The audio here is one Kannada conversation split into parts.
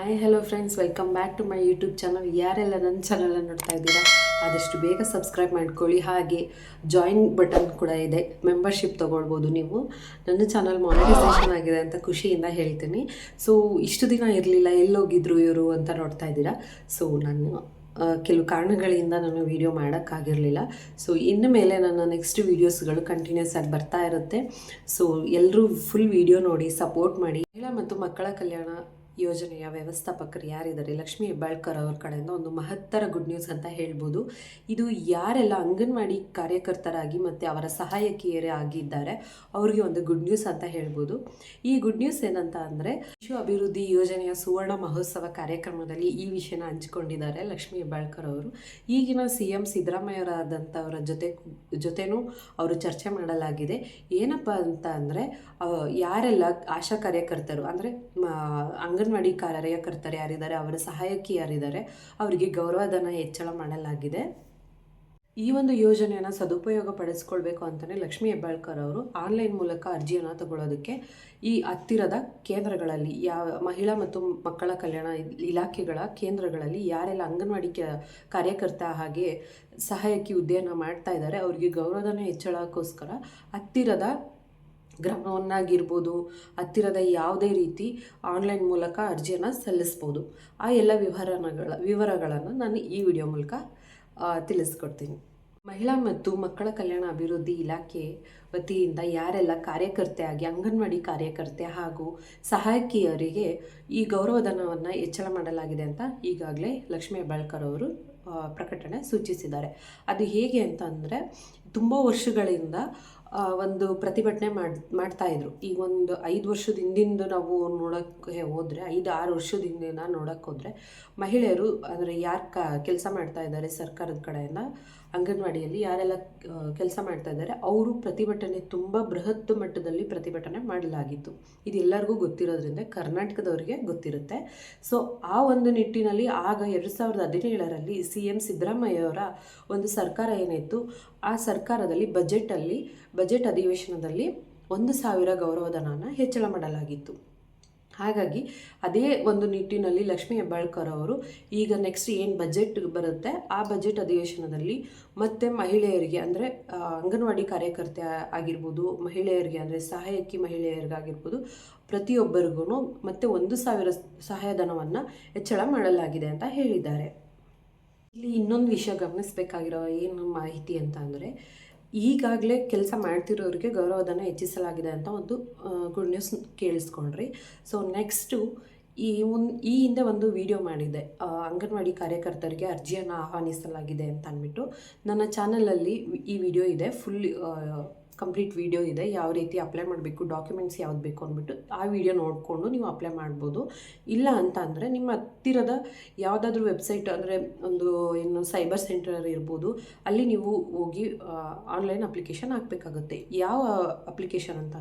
Hi hello friends welcome back to my YouTube channel ಯಾರೆಲ್ಲ ನನ್ನ ಚಾನಲನ್ನು ನೋಡ್ತಾ ಇದ್ದೀರಾ, ಆದಷ್ಟು ಬೇಗ ಸಬ್ಸ್ಕ್ರೈಬ್ ಮಾಡ್ಕೊಳ್ಳಿ. ಹಾಗೆ ಜಾಯಿನ್ ಬಟನ್ ಕೂಡ ಇದೆ. ಮೆಂಬರ್ಶಿಪ್ ತೊಗೊಳ್ಬೋದು ನೀವು. ನನ್ನ ಚಾನಲ್ ಮಾನಿಟೈಸೇಷನ್ ಆಗಿದೆ ಅಂತ ಖುಷಿಯಿಂದ ಹೇಳ್ತೀನಿ. ಸೊ ಇಷ್ಟು ದಿನ ಇರಲಿಲ್ಲ, ಎಲ್ಲೋಗಿದ್ರು ಇವರು ಅಂತ ನೋಡ್ತಾ ಇದ್ದೀರಾ? ಸೊ ನಾನು ಕೆಲವು ಕಾರಣಗಳಿಂದ ನಾನು ವೀಡಿಯೋ ಮಾಡೋಕ್ಕಾಗಿರಲಿಲ್ಲ. ಸೊ ಇನ್ನು ಮೇಲೆ ನನ್ನ ನೆಕ್ಸ್ಟ್ ವೀಡಿಯೋಸ್ಗಳು ಕಂಟಿನ್ಯೂಸ್ ಆಗಿ ಬರ್ತಾ ಇರುತ್ತೆ. ಸೊ ಎಲ್ಲರೂ ಫುಲ್ ವೀಡಿಯೋ ನೋಡಿ ಸಪೋರ್ಟ್ ಮಾಡಿ. ಮತ್ತು ಮಕ್ಕಳ ಕಲ್ಯಾಣ ಯೋಜನೆಯ ವ್ಯವಸ್ಥಾಪಕರು ಯಾರಿದ್ದಾರೆ? ಲಕ್ಷ್ಮೀ ಹೆಬ್ಬಾಳ್ಕರ್ ಅವ್ರ ಕಡೆಯಿಂದ ಒಂದು ಮಹತ್ತರ ಗುಡ್ ನ್ಯೂಸ್ ಅಂತ ಹೇಳ್ಬೋದು. ಇದು ಯಾರೆಲ್ಲ ಅಂಗನವಾಡಿ ಕಾರ್ಯಕರ್ತರಾಗಿ ಮತ್ತು ಅವರ ಸಹಾಯಕಿಯರೇ ಆಗಿದ್ದಾರೆ, ಅವರಿಗೆ ಒಂದು ಗುಡ್ ನ್ಯೂಸ್ ಅಂತ ಹೇಳ್ಬೋದು. ಈ ಗುಡ್ ನ್ಯೂಸ್ ಏನಂತ ಅಂದರೆ, ಶಿಶು ಅಭಿವೃದ್ಧಿ ಯೋಜನೆಯ ಸುವರ್ಣ ಮಹೋತ್ಸವ ಕಾರ್ಯಕ್ರಮದಲ್ಲಿ ಈ ವಿಷಯನ ಹಂಚಿಕೊಂಡಿದ್ದಾರೆ ಲಕ್ಷ್ಮೀ ಹೆಬ್ಬಾಳ್ಕರ್ ಅವರು. ಈಗಿನ ಸಿ ಎಂ ಸಿದ್ದರಾಮಯ್ಯರಾದಂಥವರ ಜೊತೆ, ಜೊತೆನೂ ಅವರು ಚರ್ಚೆ ಮಾಡಲಾಗಿದೆ. ಏನಪ್ಪ ಅಂತ ಅಂದರೆ ಯಾರೆಲ್ಲ ಆಶಾ ಕಾರ್ಯಕರ್ತರು, ಅಂದರೆ ಅಂಗನವಾಡಿ ಕಾರ್ಯಕರ್ತರು ಯಾರಿದ್ದಾರೆ, ಅವರ ಸಹಾಯಕಿ ಯಾರಿದ್ದಾರೆ, ಅವರಿಗೆ ಗೌರವಧನ ಹೆಚ್ಚಳ ಮಾಡಲಾಗಿದೆ. ಈ ಒಂದು ಯೋಜನೆಯನ್ನು ಸದುಪಯೋಗ ಪಡಿಸ್ಕೊಳ್ಬೇಕು ಅಂತಲೇ ಲಕ್ಷ್ಮೀ ಹೆಬ್ಬಾಳ್ಕರ್ ಅವರು ಆನ್ಲೈನ್ ಮೂಲಕ ಅರ್ಜಿಯನ್ನು ತಗೊಳ್ಳೋದಕ್ಕೆ ಈ ಹತ್ತಿರದ ಕೇಂದ್ರಗಳಲ್ಲಿ ಯಾವ ಮಹಿಳಾ ಮತ್ತು ಮಕ್ಕಳ ಕಲ್ಯಾಣ ಇಲಾಖೆಗಳ ಕೇಂದ್ರಗಳಲ್ಲಿ ಯಾರೆಲ್ಲ ಅಂಗನವಾಡಿ ಕಾರ್ಯಕರ್ತ ಹಾಗೆ ಸಹಾಯಕಿ ಹುದ್ದೆಯನ್ನು ಮಾಡ್ತಾ ಇದ್ದಾರೆ, ಅವರಿಗೆ ಗೌರವಧನ ಹೆಚ್ಚಳಕ್ಕೋಸ್ಕರ ಹತ್ತಿರದ ಗ್ರಾಮವನ್ನಾಗಿರ್ಬೋದು ಹತ್ತಿರದ ಯಾವುದೇ ರೀತಿ ಆನ್ಲೈನ್ ಮೂಲಕ ಅರ್ಜಿಯನ್ನು ಸಲ್ಲಿಸ್ಬೋದು. ಆ ಎಲ್ಲ ವಿವರಣಗಳ, ವಿವರಗಳನ್ನು ನಾನು ಈ ವಿಡಿಯೋ ಮೂಲಕ ತಿಳಿಸ್ಕೊಡ್ತೀನಿ. ಮಹಿಳಾ ಮತ್ತು ಮಕ್ಕಳ ಕಲ್ಯಾಣ ಅಭಿವೃದ್ಧಿ ಇಲಾಖೆ ವತಿಯಿಂದ ಯಾರೆಲ್ಲ ಕಾರ್ಯಕರ್ತೆ ಆಗಿ, ಅಂಗನವಾಡಿ ಕಾರ್ಯಕರ್ತೆ ಹಾಗೂ ಸಹಾಯಕಿಯರಿಗೆ ಈ ಗೌರವಧನವನ್ನು ಹೆಚ್ಚಳ ಮಾಡಲಾಗಿದೆ ಅಂತ ಈಗಾಗಲೇ ಲಕ್ಷ್ಮೀ ಹೆಬ್ಬಾಳ್ಕರ್ ಅವರು ಪ್ರಕಟಣೆ ಸೂಚಿಸಿದ್ದಾರೆ. ಅದು ಹೇಗೆ ಅಂತ ಅಂದರೆ ತುಂಬ ವರ್ಷಗಳಿಂದ ಒಂದು ಪ್ರತಿಭಟನೆ ಮಾಡಿ ಮಾಡ್ತಾಯಿದ್ರು ಈಗ ಒಂದು ಐದು ವರ್ಷದ ಹಿಂದಿಂದು ನಾವು ನೋಡೋಕ್ಕೆ ಹೋದರೆ, ಐದು ಆರು ವರ್ಷದ ಹಿಂದಿನ ನೋಡೋಕ್ಕೆ ಹೋದರೆ, ಮಹಿಳೆಯರು, ಅಂದರೆ ಯಾರು ಕ, ಕೆಲಸ ಮಾಡ್ತಾ ಇದ್ದಾರೆ ಸರ್ಕಾರದ ಕಡೆಯಿಂದ ಅಂಗನವಾಡಿಯಲ್ಲಿ ಯಾರೆಲ್ಲ ಕೆಲಸ ಮಾಡ್ತಾ ಇದ್ದಾರೆ, ಅವರು ಪ್ರತಿಭಟನೆ ತುಂಬ ಬೃಹತ್ ಮಟ್ಟದಲ್ಲಿ ಪ್ರತಿಭಟನೆ ಮಾಡಲಾಗಿತ್ತು. ಇದೆಲ್ಲರಿಗೂ ಗೊತ್ತಿರೋದ್ರಿಂದ ಕರ್ನಾಟಕದವರಿಗೆ ಗೊತ್ತಿರುತ್ತೆ. ಸೊ ಆ ಒಂದು ನಿಟ್ಟಿನಲ್ಲಿ ಆಗ ಎರಡು ಸಾವಿರದ ಹದಿನೇಳರಲ್ಲಿ ಸಿ ಎಂ ಸಿದ್ದರಾಮಯ್ಯವರ ಒಂದು ಸರ್ಕಾರ ಏನಿತ್ತು, ಆ ಸರ್ಕಾರದಲ್ಲಿ ಬಜೆಟಲ್ಲಿ ಬಜೆಟ್ ಅಧಿವೇಶನದಲ್ಲಿ ಒಂದು ಸಾವಿರ ಗೌರವಧನನ ಹೆಚ್ಚಳ ಮಾಡಲಾಗಿತ್ತು. ಹಾಗಾಗಿ ಅದೇ ಒಂದು ನಿಟ್ಟಿನಲ್ಲಿ ಲಕ್ಷ್ಮೀ ಹೆಬ್ಬಾಳ್ಕರ್ ಅವರು ಈಗ ನೆಕ್ಸ್ಟ್ ಏನು ಬಜೆಟ್ ಬರುತ್ತೆ ಆ ಬಜೆಟ್ ಅಧಿವೇಶನದಲ್ಲಿ ಮತ್ತೆ ಮಹಿಳೆಯರಿಗೆ ಅಂದರೆ ಅಂಗನವಾಡಿ ಕಾರ್ಯಕರ್ತೆ ಆಗಿರ್ಬೋದು, ಮಹಿಳೆಯರಿಗೆ ಅಂದರೆ ಸಹಾಯಕಿ ಮಹಿಳೆಯರಿಗಾಗಿರ್ಬೋದು ಪ್ರತಿಯೊಬ್ಬರಿಗೂ ಮತ್ತೆ ಒಂದು ಸಾವಿರ ಸಹಾಯಧನವನ್ನು ಹೆಚ್ಚಳ ಮಾಡಲಾಗಿದೆ ಅಂತ ಹೇಳಿದ್ದಾರೆ. ಇಲ್ಲಿ ಇನ್ನೊಂದು ವಿಷಯ ಗಮನಿಸಬೇಕಾಗಿರೋ ಏನು ಮಾಹಿತಿ ಅಂತ ಅಂದರೆ ಈಗಾಗಲೇ ಕೆಲಸ ಮಾಡ್ತಿರೋರಿಗೆ ಗೌರವಧನ ಹೆಚ್ಚಿಸಲಾಗಿದೆ ಅಂತ ಒಂದು ಗುಡ್ ನ್ಯೂಸ್ ಕೇಳಿಸ್ಕೊಂಡ್ರಿ. ಸೊ ನೆಕ್ಸ್ಟು ಈ ಮುನ್, ಈ ಹಿಂದೆ ಒಂದು ವಿಡಿಯೋ ಮಾಡಿದ್ದೆ. ಅಂಗನವಾಡಿ ಕಾರ್ಯಕರ್ತರಿಗೆ ಅರ್ಜಿಯನ್ನು ಆಹ್ವಾನಿಸಲಾಗಿದೆ ಅಂತ ಅಂದ್ಬಿಟ್ಟು ನನ್ನ ಚಾನಲಲ್ಲಿ ಈ ವಿಡಿಯೋ ಇದೆ. ಫುಲ್ ಕಂಪ್ಲೀಟ್ ವಿಡಿಯೋ ಇದೆ, ಯಾವ ರೀತಿ ಅಪ್ಲೈ ಮಾಡಬೇಕು, ಡಾಕ್ಯುಮೆಂಟ್ಸ್ ಯಾವ್ದು ಬೇಕು ಅಂದ್ಬಿಟ್ಟು ಆ ವಿಡಿಯೋ ನೋಡಿಕೊಂಡು ನೀವು ಅಪ್ಲೈ ಮಾಡ್ಬೋದು. ಇಲ್ಲ ಅಂತ ಅಂದರೆ ನಿಮ್ಮ ಹತ್ತಿರದ ಯಾವುದಾದ್ರೂ ವೆಬ್ಸೈಟ್ ಅಂದರೆ ಒಂದು ಏನು ಸೈಬರ್ ಸೆಂಟರ್ ಇರ್ಬೋದು, ಅಲ್ಲಿ ನೀವು ಹೋಗಿ ಆನ್ಲೈನ್ ಅಪ್ಲಿಕೇಶನ್ ಹಾಕಬೇಕಾಗುತ್ತೆ. ಯಾವ ಅಪ್ಲಿಕೇಶನ್ ಅಂತ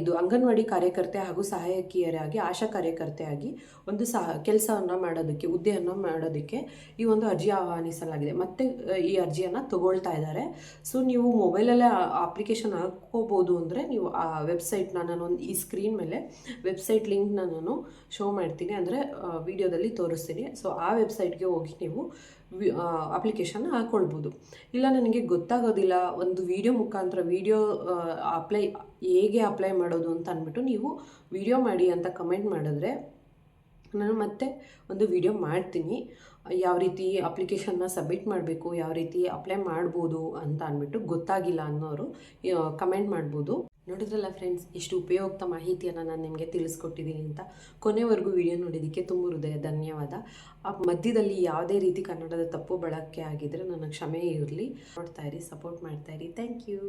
ಇದು ಅಂಗನವಾಡಿ ಕಾರ್ಯಕರ್ತೆ ಹಾಗೂ ಸಹಾಯಕಿಯರಾಗಿ ಆಶಾ ಕಾರ್ಯಕರ್ತೆಯಾಗಿ ಒಂದು ಸಹ, ಕೆಲಸವನ್ನು ಮಾಡೋದಕ್ಕೆ, ಹುದ್ದೆಯನ್ನು ಮಾಡೋದಕ್ಕೆ ಈ ಒಂದು ಅರ್ಜಿ ಆಹ್ವಾನಿಸಲಾಗಿದೆ. ಮತ್ತೆ ಈ ಅರ್ಜಿಯನ್ನು ತಗೊಳ್ತಾ ಇದ್ದಾರೆ. ಸೊ, ನೀವು ಮೊಬೈಲಲ್ಲೇ ಅಪ್ಲಿಕೇಶನ್ ಹಾಕ್ಕೋಬೋದು ಅಂದರೆ ನೀವು ಆ ವೆಬ್ಸೈಟ್ನ ನಾನು ಒಂದು, ಈ ಸ್ಕ್ರೀನ್ ಮೇಲೆ ವೆಬ್ಸೈಟ್ ಲಿಂಕ್ನ ನಾನು ಶೋ ಮಾಡ್ತೀನಿ ಅಂದರೆ ವಿಡಿಯೋದಲ್ಲಿ ತೋರಿಸ್ತೀನಿ. ಸೊ, ಆ ವೆಬ್ಸೈಟ್ಗೆ ಹೋಗಿ ನೀವು ಅಪ್ಲಿಕೇಶನ್ ಹಾಕ್ಕೊಳ್ಬೋದು ಇಲ್ಲ ನನಗೆ ಗೊತ್ತಾಗೋದಿಲ್ಲ, ಒಂದು ವಿಡಿಯೋ ಮುಖಾಂತರ ವಿಡಿಯೋ ಅಪ್ಲೈ ಹೇಗೆ ಅಪ್ಲೈ ಮಾಡೋದು ಅಂತ ಅಂದ್ಬಿಟ್ಟು ನೀವು ವಿಡಿಯೋ ಮಾಡಿ ಅಂತ ಕಮೆಂಟ್ ಮಾಡಿದ್ರೆ ನಾನು ಮತ್ತೆ ಒಂದು ವಿಡಿಯೋ ಮಾಡ್ತೀನಿ. ಯಾವ ರೀತಿ ಅಪ್ಲಿಕೇಶನ್ನ ಸಬ್ಮಿಟ್ ಮಾಡಬೇಕು, ಯಾವ ರೀತಿ ಅಪ್ಲೈ ಮಾಡ್ಬೋದು ಅಂತ ಅಂದ್ಬಿಟ್ಟು ಗೊತ್ತಾಗಿಲ್ಲ ಅನ್ನೋರು ಕಮೆಂಟ್ ಮಾಡ್ಬೋದು. ನೋಡಿದ್ರಲ್ಲ ಫ್ರೆಂಡ್ಸ್ ಇಷ್ಟು ಉಪಯುಕ್ತ ಮಾಹಿತಿಯನ್ನು ನಾನು ನಿಮಗೆ ತಿಳಿಸ್ಕೊಟ್ಟಿದ್ದೀನಿ ಅಂತ. ಕೊನೆವರೆಗೂ ವಿಡಿಯೋ ನೋಡಿದ್ದಕ್ಕೆ ತುಂಬ ಹೃದಯ ಧನ್ಯವಾದ. ಆ ಮಧ್ಯದಲ್ಲಿ ಯಾವುದೇ ರೀತಿ ಕನ್ನಡದ ತಪ್ಪು ಬಳಕೆ ಆಗಿದ್ದರೆ ನನಗೆ ಕ್ಷಮೆ ಇರಲಿ. ನೋಡ್ತಾ ಇರಿ ಸಪೋರ್ಟ್ ಮಾಡ್ತಾ ಇರಿ. Thank you